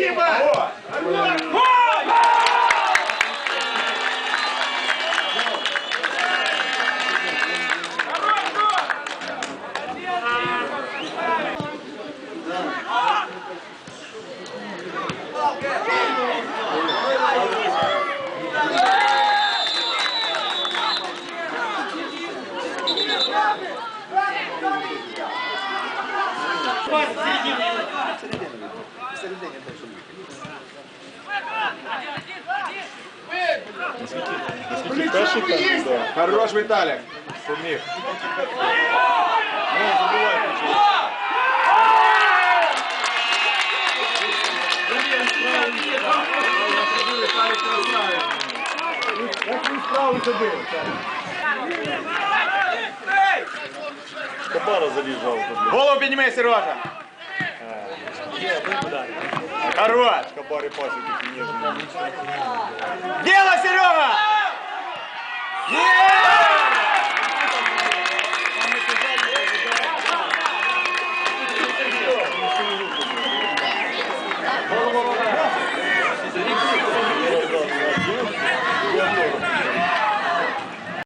Спасибо! Спасибо! Перший там, да. Хорош, Віталік. Самих. Ну, забувай ключі. Кабара заліжав. Голову підніми, Сережа. Хорош, который после Дело, Серега!